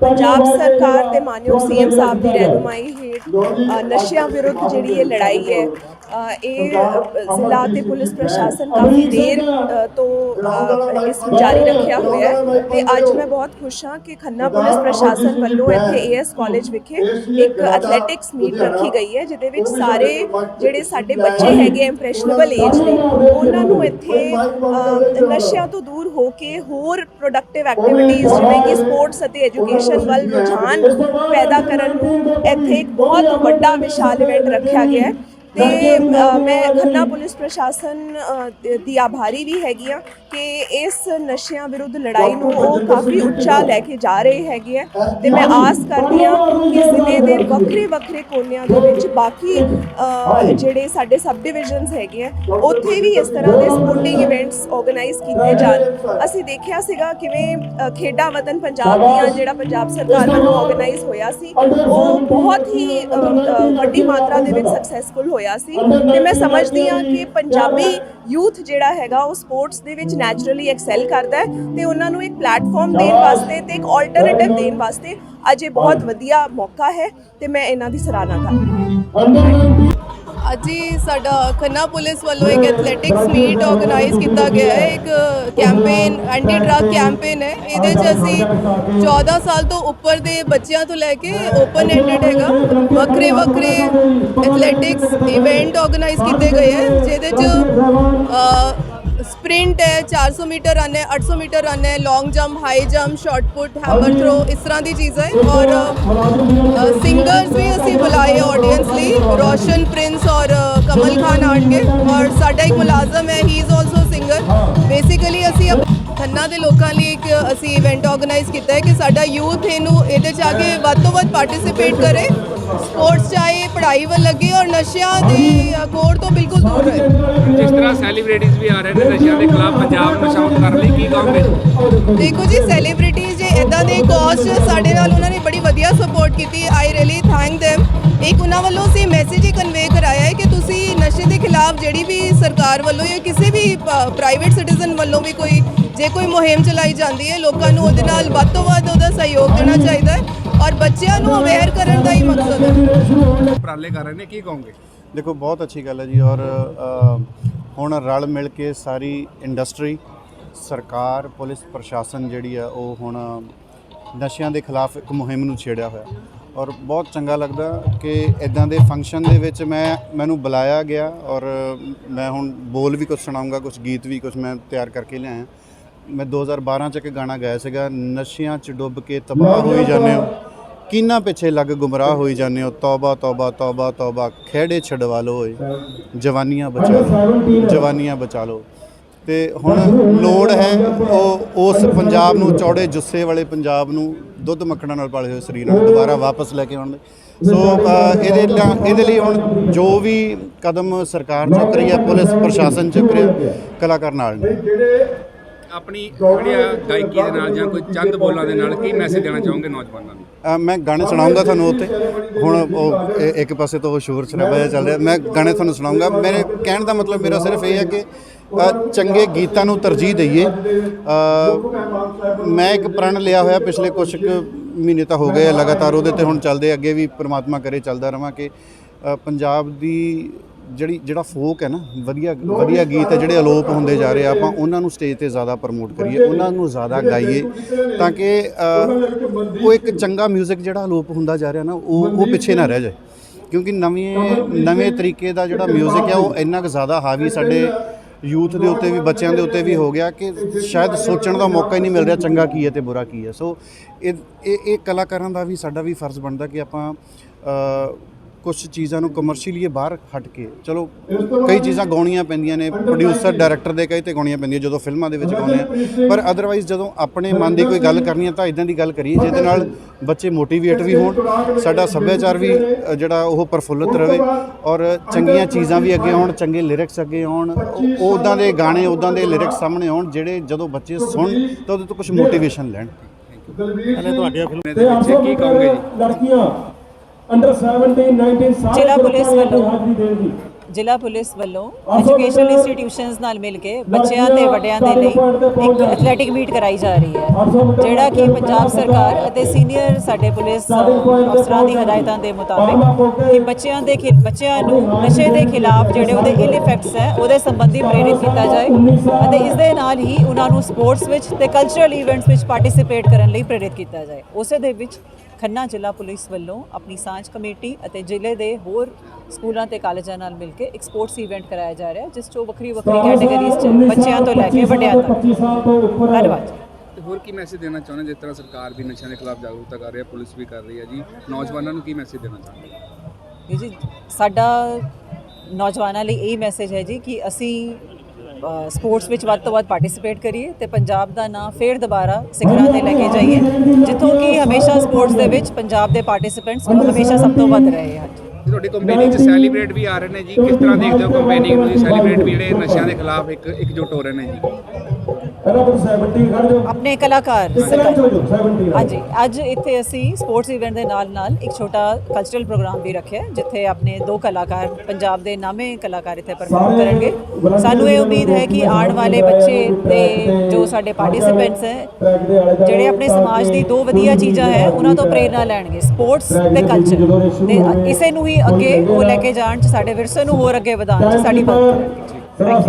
ਪੰਜਾਬ ਸਰਕਾਰ ਤੇ ਮਾਨਯੋਗ ਸੀਐਮ ਸਾਹਿਬ ਦੀ ਰਹਿਨੁਮਾਈ ਹੇਠ ਨਸ਼ਿਆਂ ਵਿਰੁੱਧ ਜਿਹੜੀ ਇਹ ਲੜਾਈ ਹੈ ਇਹ ਜ਼ਿਲ੍ਹਾ ਤੇ ਪੁਲਿਸ ਪ੍ਰਸ਼ਾਸਨ ਕਾਫੀ ਦੇਰ ਤੋਂ ਇਸ ਨੂੰ ਜਾਰੀ ਰੱਖਿਆ ਹੋਇਆ ਹੈ ਤੇ ਅੱਜ ਮੈਂ ਬਹੁਤ ਖੁਸ਼ ਹਾਂ ਕਿ ਖੰਨਾ ਪੁਲਿਸ ਪ੍ਰਸ਼ਾਸਨ ਵੱਲੋਂ ਇੱਥੇ ਏਐਸ ਕਾਲਜ ਵਿਖੇ ਇੱਕ ਐਥਲੈਟਿਕਸ ਮੀਟ ਰੱਖੀ ਗਈ ਹੈ ਜਿਹਦੇ ਵਿੱਚ ਸਾਰੇ ਜਿਹੜੇ ਸਾਡੇ ਬੱਚੇ ਹੈਗੇ ਇੰਪ੍ਰੈਸ਼ਨੇਬਲ ਏਜ ਦੇ ਉਹਨਾਂ ਨੂੰ ਇੱਥੇ ਨਸ਼ਿਆਂ ਤੋਂ ਦੂਰ ਹੋ ਕੇ ਹੋਰ ਪ੍ਰੋਡਕਟਿਵ ਐਕਟੀਵਿਟੀਜ਼ ਜਿਵੇਂ ਕਿ ਸਪੋਰਟਸ ਅਤੇ ਐਜੂਕੇਸ਼ਨ ਵੱਲ ਰੁਝਾਨ ਪੈਦਾ ਕਰਨ ਨੂੰ ਇੱਥੇ ਇੱਕ ਬਹੁਤ ਵੱਡਾ ਵਿਸ਼ਾਲ ਇਵੈਂਟ ਰੱਖਿਆ ਗਿਆ ਹੈ। ਤੇ ਮੈਂ ਖੰਨਾ ਪੁਲਿਸ ਪ੍ਰਸ਼ਾਸਨ ਦ- ਆਭਾਰੀ ਵੀ ਹੈਗੀ ਆ ਕਿ ਇਸ ਨਸ਼ਿਆਂ ਵਿਰੁੱਧ ਲੜਾਈ ਨੂੰ ਉਹ ਕਾਫੀ ਉੱਚਾ ਲੈ ਕੇ ਜਾ ਰਹੇ ਹੈਗੇ ਆ ਤੇ ਮੈਂ ਆਸ ਕਰਦੀ ਆ ਕਿ ਜ਼ਿਲ੍ਹੇ ਦੇ ਵੱਖਰੇ ਵੱਖਰੇ ਕੋਨਿਆਂ ਦੇ ਵਿੱਚ ਬਾਕੀ ਜਿਹੜੇ ਸਾਡੇ ਸਬ ਡਿਵੀਜ਼ਨਸ ਹੈਗੇ ਆ ਉੱਥੇ ਵੀ ਇਸ ਤਰ੍ਹਾਂ ਦੇ ਸਪੋਰਟਿੰਗ ਇਵੈਂਟਸ ਆਰਗੇਨਾਈਜ਼ ਕੀਤੇ ਜਾਣ। ਅਸੀਂ ਦੇਖਿਆ ਸੀਗਾ ਕਿਵੇਂ ਖੇਡਾਂ ਵਤਨ ਪੰਜਾਬ ਦੀਆਂ ਜਿਹੜਾ ਪੰਜਾਬ ਸਰਕਾਰ ਵੱਲੋਂ ਆਰਗੇਨਾਈਜ਼ ਹੋਇਆ ਸੀ ਉਹ ਬਹੁਤ ਹੀ ਵੱਡੀ ਮਾਤਰਾ ਦੇ ਵਿੱਚ ਸਕਸੈਸਫੁਲ ਹੋਇਆ ਸੀ ਤੇ ਮੈਂ ਸਮਝਦੀ ਹਾਂ ਕਿ ਪੰਜਾਬੀ ਯੂਥ ਜਿਹੜਾ ਹੈਗਾ ਉਹ ਸਪੋਰਟਸ ਦੇ ਵਿੱਚ ਨੈਚੁਰਲੀ ਐਕਸੈਲ ਕਰਦਾ ਹੈ ਤੇ ਉਹਨਾਂ ਨੂੰ ਇੱਕ ਪਲੇਟਫਾਰਮ ਦੇਣ ਵਾਸਤੇ ਤੇ ਇੱਕ ਆਲਟਰਨੇਟਿਵ ਦੇਣ ਵਾਸਤੇ ਅੱਜ ਇਹ ਬਹੁਤ ਵਧੀਆ ਮੌਕਾ ਹੈ ਤੇ ਮੈਂ ਇਹਨਾਂ ਦੀ ਸਰਾਹਨਾ ਕਰਦੀ ਹਾਂ। ਅੱਜ ਹੀ ਸਾਡਾ ਖੰਨਾ ਪੁਲਿਸ ਵੱਲੋਂ ਇੱਕ ਐਥਲੈਟਿਕਸ ਮੀਟ ਆਰਗੇਨਾਈਜ਼ ਕੀਤਾ ਗਿਆ ਹੈ। ਇੱਕ ਕੈਂਪੇਨ ਐਂਟੀ ਡਰੱਗ ਕੈਂਪੇਨ ਹੈ। ਇਹਦੇ 'ਚ ਅਸੀਂ 14 ਸਾਲ ਤੋਂ ਉੱਪਰ ਦੇ ਬੱਚਿਆਂ ਤੋਂ ਲੈ ਕੇ ਓਪਨ ਐਂਡਡ ਹੈਗਾ। ਵੱਖਰੇ ਵੱਖਰੇ ਐਥਲੈਟਿਕਸ ਇਵੈਂਟ ਆਰਗੇਨਾਈਜ਼ ਕੀਤੇ ਗਏ ਹੈ, ਜਿਹਦੇ 'ਚ ਸਪ੍ਰਿੰਟ ਹੈ 400 ਮੀਟਰ ਰਨ ਹੈ 800 ਮੀਟਰ ਰਨ ਹੈ long jump high jump shot put hammer throw ਇਸ ਤਰ੍ਹਾਂ ਦੀ ਚੀਜ਼ਾਂ ਹੈ। ਔਰ ਸਿੰਗਰਸ ਵੀ ਅਸੀਂ ਬੁਲਾਏ ਆਡੀਅנס ਲਈ, ਰੋਸ਼ਨ ਪ੍ਰਿੰਸ ਔਰ ਕਮਲ ਖਾਨ ਆਣਗੇ। ਔਰ ਸਾਡਾ ਇੱਕ ਮੁਲਾਜ਼ਮ ਹੈ he is also singer basically ਅਸੀਂ ਖੰਨਾ ਦੇ ਲੋਕਾਂ ਲਈ ਇੱਕ, ਅਸੀਂ ਇਵੈਂਟ ਆਰਗੇਨਾਈਜ਼ ਕੀਤਾ ਹੈ ਕਿ ਸਾਡਾ ਯੂਥ ਇਹਨੂੰ ਇਹਦੇ ਚ ਆ ਕੇ ਵੱਧ ਤੋਂ ਵੱਧ ਪਾਰਟਿਸਿਪੇਟ ਕਰੇ। ਸਪੋਰਟਸ ਚਾਹੇ ਪੜ੍ਹਾਈ ਵੱਲ ਲੱਗੇ ਔਰ ਨਸ਼ਿਆਂ ਦੀ ਕੋਰ ਤੋਂ ਬਿਲਕੁਲ ਦੂਰ ਰਹੇ। ਜਿਸ ਤਰ੍ਹਾਂ ਸੈਲੀਬ੍ਰਿਟੀਜ਼ ਵੀ ਆ ਰਹੇ ਨੇ ਨਸ਼ਿਆਂ ਦੇ ਖਿਲਾਫ ਪੰਜਾਬ ਨੂੰ ਸ਼ਾਂਤ ਕਰਨ ਲਈ ਕੀ ਕਹੋਗੇ? ਦੇਖੋ ਜੀ ਸੈਲੀਬ੍ਰਿਟੀਜ਼ ਜੇ ਇਦਾਂ ਦੇ ਕਾਜ਼ ਸਾਡੇ ਨਾਲ ਉਹਨਾਂ ਨੇ ਬੜੀ ਵਧੀਆ ਸਪੋਰਟ ਕੀਤੀ ਆਈ ਰੀਲੀ ਥੈਂਕ them ਇੱਕ ਉਹਨਾਂ ਵੱਲੋਂ ਅਸੀਂ ਮੈਸੇਜ ਹੀ ਕਨਵੇ ਕਰਾਇਆ ਹੈ ਕਿ ਤੁਸੀਂ ਨਸ਼ੇ ਦੇ ਖਿਲਾਫ ਜਿਹੜੀ ਵੀ ਸਰਕਾਰ ਵੱਲੋਂ ਜਾਂ ਕਿਸੇ ਵੀ ਪ੍ਰਾਈਵੇਟ ਸਿਟੀਜ਼ਨ ਵੱਲੋਂ ਵੀ ਕੋਈ ਜੇ ਕੋਈ ਮੁਹਿੰਮ ਚਲਾਈ ਜਾਂਦੀ ਹੈ ਲੋਕਾਂ ਨੂੰ ਉਹਦੇ ਨਾਲ ਵੱਧ ਤੋਂ ਵੱਧ ਉਹਦਾ ਸਹਿਯੋਗ ਦੇਣਾ ਚਾਹੀਦਾ ਹੈ। ਔਰ ਬੱਚਿਆਂ ਨੂੰ ਅਵੇਅਰ ਕਰਨ ਦਾ ਹੀ ਮਕਸਦ ਹੈ। ਉਪਰਾਲੇ ਕਰ ਰਹੇ ਨੇ ਕੀ ਕਹੋਗੇ? ਦੇਖੋ ਬਹੁਤ ਅੱਛੀ ਗੱਲ ਹੈ ਜੀ ਔਰ ਹੁਣ ਰਲ ਮਿਲ ਕੇ ਸਾਰੀ ਇੰਡਸਟਰੀ ਸਰਕਾਰ ਪੁਲਿਸ ਪ੍ਰਸ਼ਾਸਨ ਜਿਹੜੀ ਆ ਉਹ ਹੁਣ ਨਸ਼ਿਆਂ ਦੇ ਖਿਲਾਫ ਇੱਕ ਮੁਹਿੰਮ ਨੂੰ ਛੇੜਿਆ ਹੋਇਆ। ਔਰ ਬਹੁਤ ਚੰਗਾ ਲੱਗਦਾ ਕਿ ਇਦਾਂ ਦੇ ਫੰਕਸ਼ਨ ਦੇ ਵਿੱਚ ਮੈਂ ਮੈਨੂੰ ਬੁਲਾਇਆ ਗਿਆ ਔਰ ਮੈਂ ਹੁਣ ਬੋਲ ਵੀ ਕੁਝ ਸੁਣਾਉਂਗਾ ਕੁਝ ਗੀਤ ਵੀ ਕੁਝ ਮੈਂ ਤਿਆਰ ਕਰਕੇ ਲਿਆਇਆ। ਮੈਂ 2012 ਚ ਇੱਕ ਗਾਣਾ ਗਾਇਆ ਸੀਗਾ ਨਸ਼ਿਆਂ 'ਚ ਡੁੱਬ ਕੇ ਤਬਾਹ ਹੋਈ ਜਾਂਦੇ ਹੋ। ਕਿੰਨਾ ਪਿੱਛੇ ਲੱਗ ਗੁੰਮਰਾਹ ਹੋਈ ਜਾਂਦੇ ਹੋ? ਤੌਬਾ ਤੌਬਾ ਤੌਬਾ ਤੌਬਾ। ਖਿਹੜੇ ਛਡਵਾ ਲਓ ਓਏ। ਜਵਾਨੀਆਂ ਬਚਾ ਲਓ। ਜਵਾਨੀਆਂ ਬਚਾ ਲਓ। ਤੇ ਹੁਣ ਲੋੜ ਹੈ ਉਹ ਉਸ ਪੰਜਾਬ ਨੂੰ, ਚੌੜੇ ਜੁੱਸੇ ਵਾਲੇ ਪੰਜਾਬ ਨੂੰ ਦੁੱਧ ਮੱਖਣਾਂ ਨਾਲ ਪਾਲੇ ਹੋਏ ਸਰੀਰ ਨੂੰ ਦੁਬਾਰਾ ਵਾਪਸ ਲੈ ਕੇ ਆਉਣ ਦੇ। ਸੋ ਇਹਦੇ ਲਈ ਇਹਦੇ ਲਈ ਹੁਣ ਜੋ ਵੀ ਕਦਮ ਸਰਕਾਰ ਚੁੱਕ ਰਹੀ ਹੈ, ਪੁਲਿਸ, ਪ੍ਰਸ਼ਾਸਨ ਚੁੱਕ ਰਿਹਾ, ਕਲਾਕਾਰ ਨਾਲ। ਨੇ ਆਪਣੀ ਜਿਹੜੀ ਗਾਇਕੀ ਦੇ ਨਾਲ ਜਾਂ ਕੋਈ ਚੰਦ ਬੋਲਾਂ ਦੇ ਨਾਲ ਕੀ ਮੈਸੇਜ ਦੇਣਾ ਚਾਹੋਗੇ ਨੌਜਵਾਨਾਂ ਨੂੰ? ਮੈਂ ਗਾਣੇ ਸੁਣਾਉਂਗਾ ਤੁਹਾਨੂੰ ਉੱਤੇ ਹੁਣ ਉਹ ਇ- ਇੱਕ ਪਾਸੇ ਤੋਂ ਉਹ ਸ਼ੋਰ ਸ਼ਰਾਬਾ ਜਿਹਾ ਚੱਲ ਰਿਹਾ। ਮੈਂ ਗਾਣੇ ਤੁਹਾਨੂੰ ਸੁਣਾਉਂਗਾ। ਮੇਰੇ ਕਹਿਣ ਦਾ ਮਤਲਬ ਮੇਰਾ ਸਿਰਫ ਇਹ ਹੈ ਕਿ ਅ, ਚੰਗੇ ਗੀਤਾਂ ਨੂੰ ਤਰਜੀਹ ਦਈਏ। ਅ, ਮੈਂ ਇੱਕ ਪ੍ਰਣ ਲਿਆ ਹੋਇਆ ਪਿਛਲੇ ਕੁਝ ਕੁ ਮਹੀਨੇ ਤਾਂ ਹੋ ਗਏ ਆ ਲਗਾਤਾਰ। ਉਹਦੇ ਤੇ ਹੁਣ ਚੱਲਦੇ ਅੱਗੇ ਵੀ ਪ੍ਰਮਾਤਮਾ ਕਰੇ ਚੱਲਦਾ ਰਵਾਂ ਕਿ ਅ, ਪੰਜਾਬ ਦੀ ਜਿਹੜੀ ਜਿਹੜਾ ਫੋਕ ਹੈ ਨਾ ਵਧੀਆ ਵਧੀਆ ਗੀਤ ਹੈ ਜਿਹੜੇ ਅਲੋਪ ਹੁੰਦੇ ਜਾ ਰਹੇ ਆ ਆਪਾਂ ਉਹਨਾਂ ਨੂੰ ਸਟੇਜ ਤੇ ਜ਼ਿਆਦਾ ਪ੍ਰਮੋਟ ਕਰੀਏ ਉਹਨਾਂ ਨੂੰ ਜ਼ਿਆਦਾ ਗਾਈਏ ਤਾਂ ਕਿ ਅ, ਉਹ ਇੱਕ ਚੰਗਾ 뮤직 ਜਿਹੜਾ ਅਲੋਪ ਹੁੰਦਾ ਜਾ ਰਿਹਾ ਨਾ ਉਹ ਉਹ ਪਿੱਛੇ ਨਾ ਰਹਿ ਜਾਏ ਕਿਉਂਕਿ ਨਵੇਂ ਨਵੇਂ ਤਰੀਕੇ ਦਾ ਜਿਹੜਾ 뮤직 ਹੈ ਉਹ ਇੰਨਾ ਕੁ ਜ਼ਿਆਦਾ ਹਾਵੀ ਸਾਡੇ ਯੂਥ ਦੇ ਉੱਤੇ ਵੀ ਬੱਚਿਆਂ ਦੇ ਉੱਤੇ ਵੀ ਹੋ ਗਿਆ ਕਿ ਸ਼ਾਇਦ ਸੋਚਣ ਦਾ ਮੌਕਾ ਹੀ ਨਹੀਂ ਮਿਲ ਰਿਹਾ ਚੰਗਾ ਕੀ ਹੈ ਤੇ ਬੁਰਾ ਕੀ ਹੈ ਸੋ ਇਹ ਇਹ ਇਹ ਕਲਾਕਾਰਾਂ ਦਾ ਵੀ ਸਾਡਾ ਵੀ ਫਰਜ਼ ਬਣਦਾ ਕਿ ਆਪਾਂ ਅ, ਕੁਝ ਚੀਜ਼ਾਂ ਨੂੰ ਕਮਰਸ਼ੀਅਲੀ ਬਾਹਰ ਹਟ ਕੇ ਚਲੋ ਕਈ ਚੀਜ਼ਾਂ ਗਾਉਣੀਆਂ ਪੈਂਦੀਆਂ ਨੇ ਪ੍ਰੋਡਿਊਸਰ ਡਾਇਰੈਕਟਰ ਦੇ ਕਹੇ ਤੇ ਗਾਉਣੀਆਂ ਪੈਂਦੀਆਂ ਜਦੋਂ ਫਿਲਮਾਂ ਦੇ ਵਿੱਚ ਗਾਉਂਦੇ ਆ। ਪਰ ਅਦਰਵਾਈਜ਼ ਜਦੋਂ ਆਪਣੇ ਮਨ ਦੀ ਕੋਈ ਗੱਲ ਕਰਨੀ ਹੈ ਤਾਂ ਇਦਾਂ ਦੀ ਗੱਲ ਕਰੀਏ ਜਿਹਦੇ ਨਾਲ ਬੱਚੇ ਮੋਟੀਵੇਟ ਵੀ ਹੋਣ ਸਾਡਾ ਸੱਭਿਆਚਾਰ ਵੀ ਜਿਹੜਾ ਉਹ ਪ੍ਰਫੁੱਲਤ ਰਵੇ ਔਰ ਚੰਗੀਆਂ ਚੀਜ਼ਾਂ ਵੀ ਅੱਗੇ ਆਉਣ ਚੰਗੇ ਲਿਰਿਕਸ ਅੱਗੇ ਆਉਣ ਉਦਾਂ ਦੇ ਗਾਣੇ ਉਦਾਂ ਦੇ ਲਿਰਿਕਸ ਸਾਹਮਣੇ ਆਉਣ ਜਿਹੜੇ ਜਦੋਂ ਬੱਚੇ ਸੁਣ ਤਾਂ ਉਹਦੇ ਤੋਂ ਕੁਝ ਮੋਟੀਵੇਸ਼ਨ ਲੈਣ। ਇਹਦੇ ਵਿੱਚ ਕੀ ਕਹੋਗੇ ਜੀ? ਲੜਕੀਆਂ ਅੰਡਰ 17 19 ਸਾਲ ਜ਼ਿਲ੍ਹਾ ਪੁਲਿਸ ਵੱਲੋਂ ਹਾਜ਼ਰੀ ਜ਼ਿਲ੍ਹਾ ਪੁਲਿਸ ਵੱਲੋਂ ਐਜੂਕੇਸ਼ਨਲ ਇੰਸਟੀਟਿਊਸ਼ਨਸ ਨਾਲ ਮਿਲ ਕੇ ਬੱਚਿਆਂ ਤੇ ਵੱਡਿਆਂ ਦੇ ਲਈ ਇੱਕ ਐਥਲੈਟਿਕ ਮੀਟ ਕਰਾਈ ਜਾ ਰਹੀ ਹੈ ਜਿਹੜਾ ਕਿ ਪੰਜਾਬ ਸਰਕਾਰ ਅਤੇ ਸੀਨੀਅਰ ਸਾਡੇ ਪੁਲਿਸ ਅਫਸਰਾਂ ਦੀ ਹਦਾਇਤਾਂ ਦੇ ਮੁਤਾਬਿਕ ਕਿ ਬੱਚਿਆਂ ਦੇ ਬੱਚਿਆਂ ਨੂੰ ਨਸ਼ੇ ਦੇ ਖਿਲਾਫ ਜਿਹੜੇ ਉਹਦੇ ਇਲ ਇਫੈਕਟਸ ਹੈ ਉਹਦੇ ਸੰਬੰਧੀ ਪ੍ਰੇਰਿਤ ਕੀਤਾ ਜਾਏ ਅਤੇ ਇਸ ਦੇ ਨਾਲ ਹੀ ਉਹਨਾਂ ਨੂੰ ਸਪੋਰਟਸ ਵਿੱਚ ਤੇ ਕਲਚਰਲ ਇਵੈਂਟਸ ਵਿੱਚ ਪਾਰਟਿਸਿਪੇਟ ਕਰਨ ਲਈ ਪ੍ਰੇਰਿਤ ਕੀਤਾ ਜਾਏ। ਉਸੇ ਦੇ ਵਿੱਚ ਖੰਨਾ ਜ਼ਿਲ੍ਹਾ ਪੁਲਿਸ ਵੱਲੋਂ ਆਪਣੀ ਸਾਂਝ ਕਮੇਟੀ ਅਤੇ ਜ਼ਿਲ੍ਹੇ ਦੇ ਹੋਰ ਸਕੂਲਾਂ ਤੇ ਕਾਲਜਾਂ ਨਾਲ ਮਿਲ ਕੇ ਇੱਕ ਸਪੋਰਟਸ ਇਵੈਂਟ ਕਰਾਇਆ ਜਾ ਰਿਹਾ ਜਿਸ 'ਚੋਂ ਵੱਖਰੀ ਵੱਖਰੀ ਕੈਟਾਗਰੀਜ਼ 'ਚ ਬੱਚਿਆਂ ਤੋਂ ਲੈ ਕੇ ਵੱਡਿਆਂ ਤੱਕ। ਧੰਨਵਾਦ ਤੇ ਹੋਰ ਕੀ ਮੈਸੇਜ ਦੇਣਾ ਚਾਹੁੰਦੇ ਜਿਸ ਤਰ੍ਹਾਂ ਸਰਕਾਰ ਵੀ ਨਸ਼ਿਆਂ ਦੇ ਖਿਲਾਫ ਜਾਗਰੂਕਤਾ ਕਰ ਰਹੀ ਹੈ ਪੁਲਿਸ ਵੀ ਕਰ ਰਹੀ ਹੈ ਜੀ? ਨੌਜਵਾਨਾਂ ਨੂੰ ਕੀ ਮੈਸੇਜ ਦੇਣਾ ਚਾਹੁੰਦੇ ਜੀ ਜੀ ਸਾਡਾ ਨੌਜਵਾਨਾਂ ਲਈ ਇਹ ਮੈਸੇਜ ਹੈ ਜੀ ਕਿ ਅਸੀਂ ਸਪੋਰਟਸ ਵਿੱਚ ਵੱਧ ਤੋਂ ਵੱਧ ਪਾਰਟਿਸਿਪੇਟ ਕਰੀਏ ਤੇ ਪੰਜਾਬ ਦਾ ਨਾਂ ਫੇਰ ਦੁਬਾਰਾ ਸਿਖਰਾਂ ਤੇ ਲੈ ਕੇ ਜਾਈਏ, ਜਿੱਥੋਂ ਕਿ ਹਮੇਸ਼ਾ ਸਪੋਰਟਸ ਦੇ ਵਿੱਚ ਪੰਜਾਬ ਦੇ ਪਾਰਟਿਸਿਪੈਂਟਸ ਹਮੇਸ਼ਾ ਸਭ ਤੋਂ ਵੱਧ ਰਹੇ ਹਨ ਤੁਹਾਡੀ ਕੰਪੇਨਿੰਗ ਚ ਸੈਲੀਬ੍ਰੇਟ ਵੀ ਆ ਰਹੇ ਨੇ ਜੀ, ਕਿਸ ਤਰ੍ਹਾਂ ਦੇਖਦੇ ਹੋ ਕੰਪੇਨਿੰਗ ਨੂੰ ਸੈਲੀਬ੍ਰੇਟ ਵੀ ਜਿਹੜੇ ਨਸ਼ਿਆਂ ਦੇ ਖਿਲਾਫ ਇੱਕ ਇਕਜੁੱਟ ਹੋ ਰਹੇ ਨੇ ਜੀ? ਆਪਣੇ ਕਲਾਕਾਰ। ਹਾਂਜੀ ਅੱਜ ਇੱਥੇ ਅਸੀਂ ਸਪੋਰਟਸ ਇਵੈਂਟ ਦੇ ਨਾਲ ਨਾਲ ਇੱਕ ਛੋਟਾ ਕਲਚਰਲ ਪ੍ਰੋਗਰਾਮ ਵੀ ਰੱਖਿਆ ਜਿੱਥੇ ਆਪਣੇ ਦੋ ਕਲਾਕਾਰ ਪੰਜਾਬ ਦੇ ਨਾਮੇ ਕਲਾਕਾਰ ਇੱਥੇ ਪਰਫਾਰਮ ਕਰਨਗੇ। ਸਾਨੂੰ ਇਹ ਉਮੀਦ ਹੈ ਕਿ ਆਉਣ ਵਾਲੇ ਬੱਚੇ ਤੇ ਜੋ ਸਾਡੇ ਪਾਰਟਿਸਿਪੈਂਟਸ ਹੈ ਜਿਹੜੇ ਆਪਣੇ ਸਮਾਜ ਦੀ ਦੋ ਵਧੀਆ ਚੀਜ਼ਾਂ ਹੈ ਉਹਨਾਂ ਤੋਂ ਪ੍ਰੇਰਣਾ ਲੈਣਗੇ ਸਪੋਰਟਸ ਤੇ ਕਲਚਰ ਤੇ ਇਸੇ ਨੂੰ ਹੀ ਅੱਗੇ ਉਹ ਲੈ ਕੇ ਜਾਣ ਚ ਸਾਡੇ ਵਿਰਸੇ ਨੂੰ ਹੋਰ ਅੱਗੇ ਵਧਾਉਣ ਚ ਸਾਡੀ ਮਦਦ ਕਰਨਗੇ